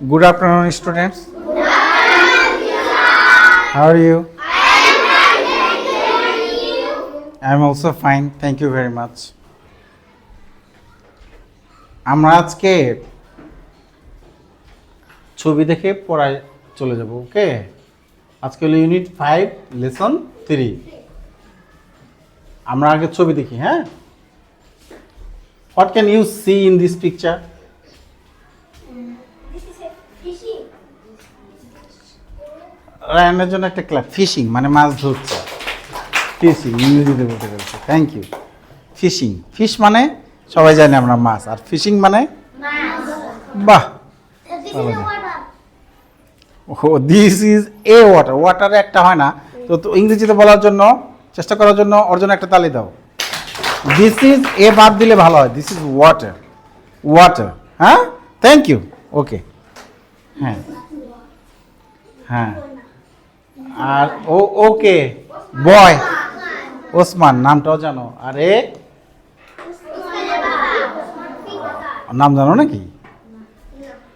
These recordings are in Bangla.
Good afternoon, students. Good afternoon, How are you? I am also fine. Thank you very much. আমরা আজকে ছবি দেখে পড়ায় চলে যাব ওকে আজকে হলো ইউনিট ফাইভ লেসন থ্রি আমরা আগে ছবি দেখি হ্যাঁ what can you see in this picture রায়ানের জন্য একটা ক্লাব ফিশিং মানে মাছ ধরছে ফিশিং ইংরেজিতে বলতে গেছে থ্যাংক ইউ ফিশিং ফিশ মানে সবাই জানে আমরা মাছ আর ফিশিং মানে বাহ ও দিস ইজ এ ওয়াটার ওয়াটারে একটা হয় না তো ইংরেজিতে বলার জন্য চেষ্টা করার জন্য অর্জন একটা তালি দাও দিস ইজ এ বাদ দিলে ভালো হয় দিস ইজ ওয়াটার ওয়াটার হ্যাঁ থ্যাংক ইউ ওকে হ্যাঁ হ্যাঁ আর ও ওকে বয় ওসমান নামটাও জানো আর এ নাম জানো নাকি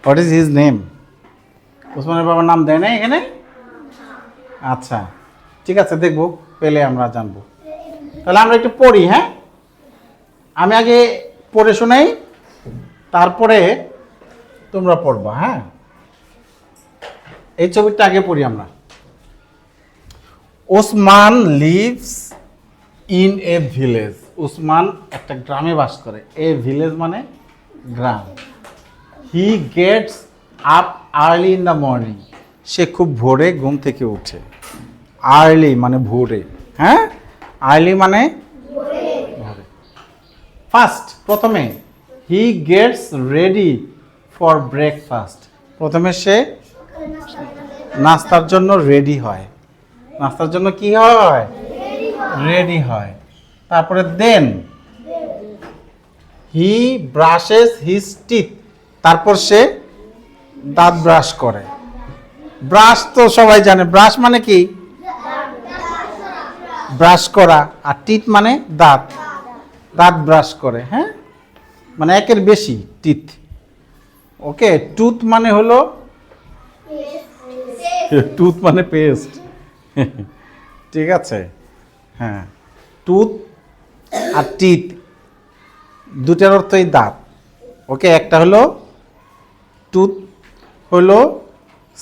হোয়াট ইজ হিজ নেম ওসমানের বাবার নাম দেয় না এখানে আচ্ছা ঠিক আছে দেখব পেলে আমরা জানবো তাহলে আমরা একটু পড়ি হ্যাঁ আমি আগে পড়ে শোনাই তারপরে তোমরা পড়বা হ্যাঁ এই ছবিটা আগে পড়ি আমরা Osman lives in a village Osman একটা গ্রামে বাস করে এ ভিলেজ মানে গ্রাম he gets up early in the morning সে খুব ভোরে ঘুম থেকে উঠে আর্লি মানে ভোরে হ্যাঁ আর্লি মানে ভোরে ফার্স্ট প্রথমে he gets ready for breakfast প্রথমে সে নাস্তার জন্য রেডি হয় নাস্তার জন্য কি হয় রেডি হয় তারপরে then he brushes his teeth তারপর সে দাঁত ব্রাশ করে ব্রাশ তো সবাই জানে ব্রাশ মানে কি ব্রাশ করা আর টিথ মানে দাঁত দাঁত ব্রাশ করে হ্যাঁ মানে একের বেশি টিথ ওকে টুথ মানে হলো টুথ মানে পেস্ট ঠিক আছে হ্যাঁ টুথ আর টিথ দুটার অর্থই দাঁত ওকে একটা হলো টুথ হলো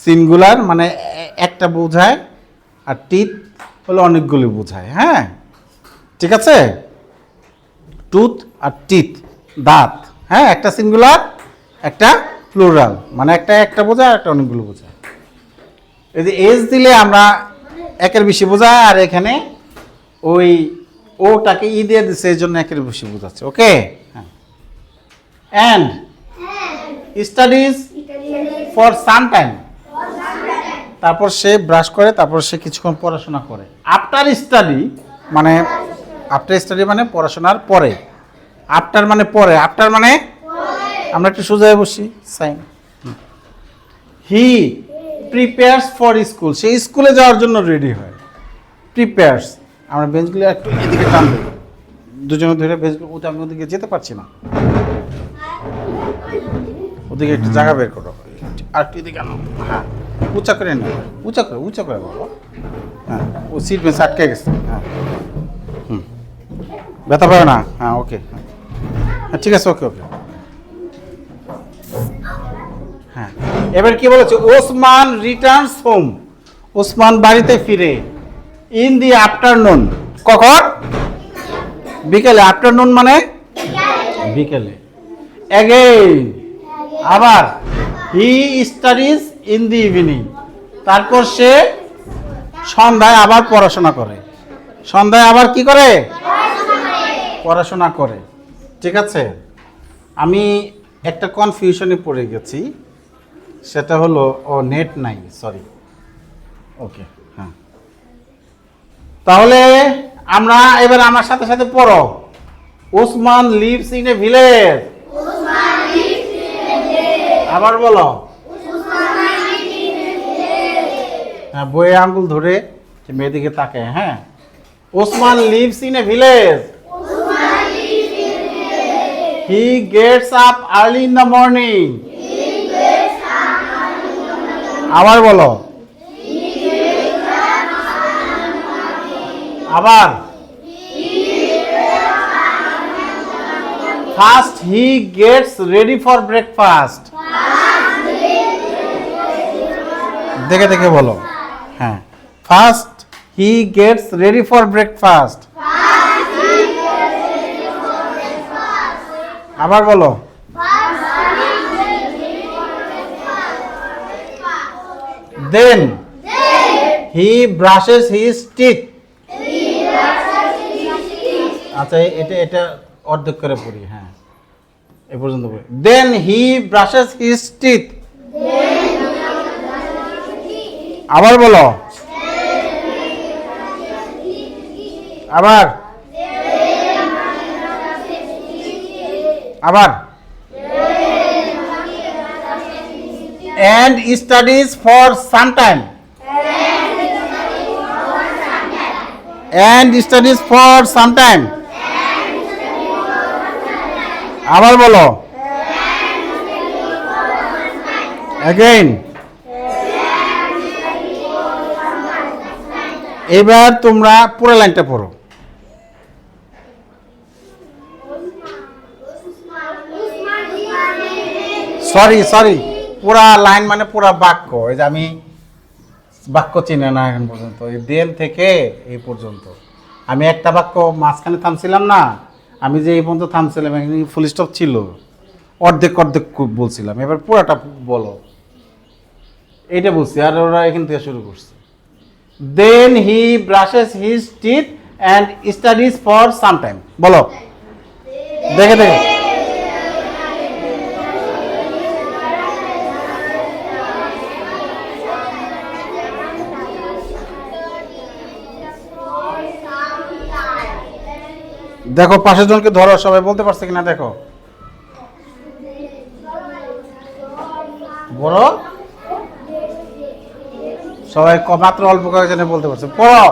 সিঙ্গুলার মানে একটা বোঝায় আর টিথ হলো অনেকগুলি বোঝায় হ্যাঁ ঠিক আছে টুথ আর টিথ দাঁত হ্যাঁ একটা সিঙ্গুলার একটা প্লুরাল মানে একটা একটা বোঝায় একটা অনেকগুলো বোঝায় এই যে এজ দিলে আমরা একের বেশি বোঝা আর এখানে ওই ওটাকে ই দিয়ে দিচ্ছে এই জন্য একের বেশি বোঝাচ্ছে ওকে হ্যাঁ and studies for some time তারপর সে ব্রাশ করে তারপর সে কিছুক্ষণ পড়াশোনা করে আফটার স্টাডি মানে আফটার স্টাডি মানে পড়াশোনার পরে আফটার মানে পরে আফটার মানে আমরা একটু সোজায় বসি sign he prepares for school সে স্কুলে যাওয়ার জন্য রেডি হয় প্রিপেয়ার্স আমরা বেঞ্চগুলো একটু এদিকে টান দেবো ধরে বেঞ্চগুলো ওটা আমি ওদিকে যেতে পারছি না ওদিকে একটু জায়গা বের করো আর একটু এদিকে আনো হ্যাঁ উঁচা করে নিয়ে উঁচা করে উঁচা করে বাবা হ্যাঁ ও সিট বেঞ্চ আটকে গেছে হ্যাঁ হুম ব্যথা পাবে না হ্যাঁ ওকে হ্যাঁ ঠিক আছে ওকে ওকে এবার কি বলেছে ওসমান রিটার্নস হোম ওসমান বাড়িতে ফিরে ইন দি আফটারনুন কখন বিকেলে আফটারনুন মানে বিকেলে অ্যাগেইন আবার he studies in the evening তারপর সে সন্ধ্যায় আবার পড়াশোনা করে সন্ধ্যায় আবার কি করে পড়াশোনা করে ঠিক আছে আমি একটা কনফিউশনে পড়ে গেছি সেটা হলো ও নেট নাই সরি ওকে হ্যাঁ তাহলে আমরা এবার আমার সাথে সাথে পড়ো Usman lives in a village আবার বলো হ্যাঁ বইয়ে আঙ্গুল ধরে মেয়েদিকে তাকে হ্যাঁ Osman lives in a village he gets up early in the morning আবার বলো আবার first he gets ready for breakfast দেখে দেখে বলো হ্যাঁ first he gets ready for breakfast আবার বলো then he brushes his teeth আচ্ছা এটা এটা অর্ধেক করে পড়ি হ্যাঁ এ পর্যন্ত পড়ি then he brushes his teeth আবার বলো আবার আবার and studies for some time. And studies for some time. আবার বলো অ্যাগেইন এবার তোমরা পুরো লাইনটা পড়ো সরি সরি পুরা লাইন মানে পুরা বাক্য এই যে আমি বাক্য চিনে না এখন পর্যন্ত এই দেন থেকে এই পর্যন্ত আমি একটা বাক্য মাঝখানে থামছিলাম না আমি যে এই পর্যন্ত থামছিলাম এখানে ফুল স্টপ ছিল অর্ধেক অর্ধেক বলছিলাম এবার পুরাটা বলো এইটা বলছি আর ওরা এখান থেকে শুরু করছে then he brushes his teeth and studies for some time বলো দেখে দেখে দেখো পাশের জনকে ধরো সবাই বলতে পারছে কিনা দেখো বড় সবাই মাত্র অল্প কয়েকজনে বলতে পারছে পড়ো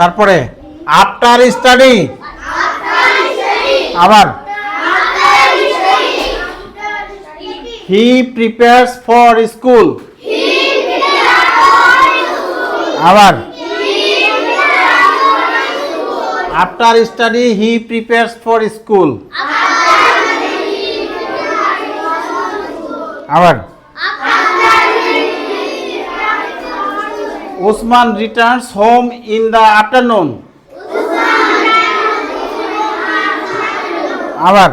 তারপরে আফটার স্টাডি আবার হি প্রিপেয়ার্স ফর স্কুল আবার after study he prepares for school আবার Osman returns home in the afternoon আবার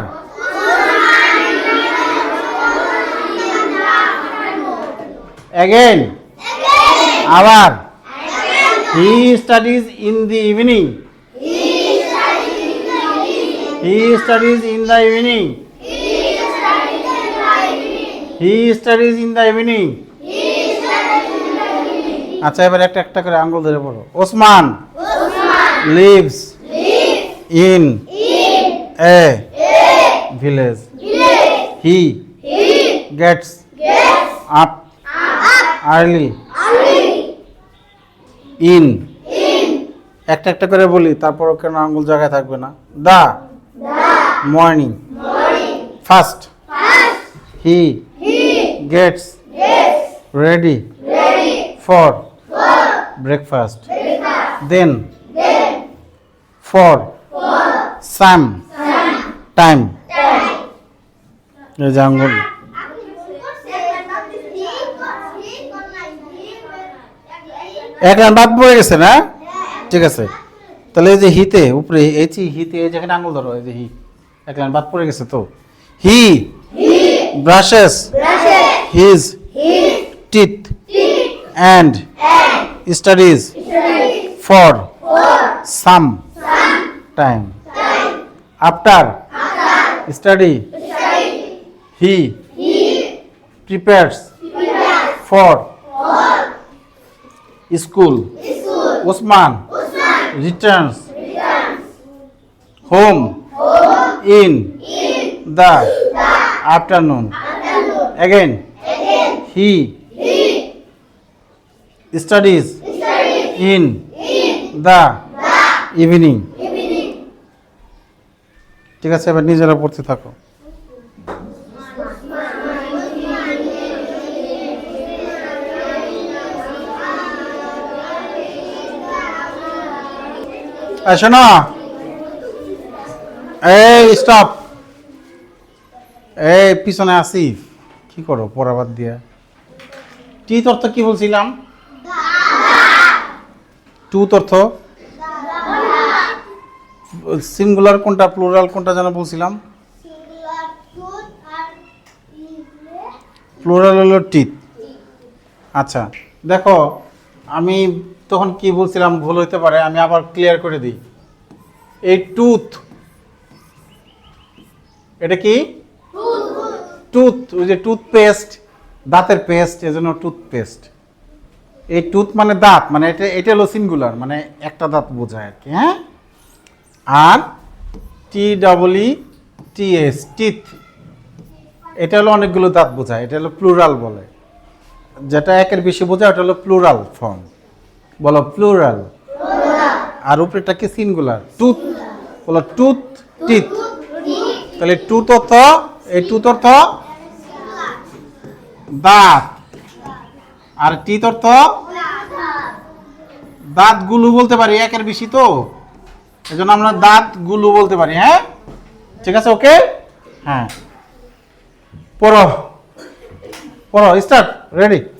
অ্যাগেন আবার he studies in the evening he studies in the evening he studies in the evening আচ্ছা এবার একটা একটা করে আঙ্গুল ধরে পড়ো Osman lives in a village he gets up early in একটা একটা করে বলি তারপর কেন আঙ্গুল জায়গায় থাকবে না the morning first he gets ready for breakfast. breakfast. Then, then for, for some, some time. এই যে আঙ্গুল এক রান বাদ পড়ে গেছে না ঠিক আছে তাহলে এই যে হিতে উপরে এই যে হিতে এই যেখানে আঙ্গুল ধরো এই যে হি এক রান বাদ পড়ে গেছে তো he brushes, brushes his, his teeth, teeth and, and studies for some time. After study, he prepares for school. Usman returns home in the afternoon. Again, he studies in the evening ঠিক আছে এবার নিজেরা পড়তে থাকো না এই স্টপ এই পিছনে আসিফ কি করো পড়াবাদ দিয়া কি তোর তো কি বলছিলাম টুথ অর্থ সিঙ্গুলার কোনটা প্লুরাল কোনটা যেন বলছিলাম প্লুরাল হলো টিথ আচ্ছা দেখো আমি তখন কি বলছিলাম ভুল হতে পারে আমি আবার ক্লিয়ার করে দিই এই টুথ এটা কি টুথ ওই যে টুথপেস্ট দাঁতের পেস্ট এজন্য টুথপেস্ট এই টুথ মানে দাঁত মানে এটা এটা হলো সিঙ্গুলার মানে একটা দাঁত বোঝায় আর কি হ্যাঁ আর T double E T H teeth এটা হলো অনেকগুলো দাঁত বোঝায় এটা হলো প্লুরাল বলে যেটা একের বেশি বোঝায় ওটা হলো প্লুরাল ফর্ম বলো প্লুরাল আর উপরেটা কি সিঙ্গুলার টুথ বলো টুথ টিথ তাহলে টুথ অর্থ এই টুথ অর্থ দাঁত আর টি তোর তো গুলু বলতে পারি একের বেশি তো এই জন্য আমরা গুলু বলতে পারি হ্যাঁ ঠিক আছে ওকে হ্যাঁ পড়ো পড়ো স্টার্ট রেডি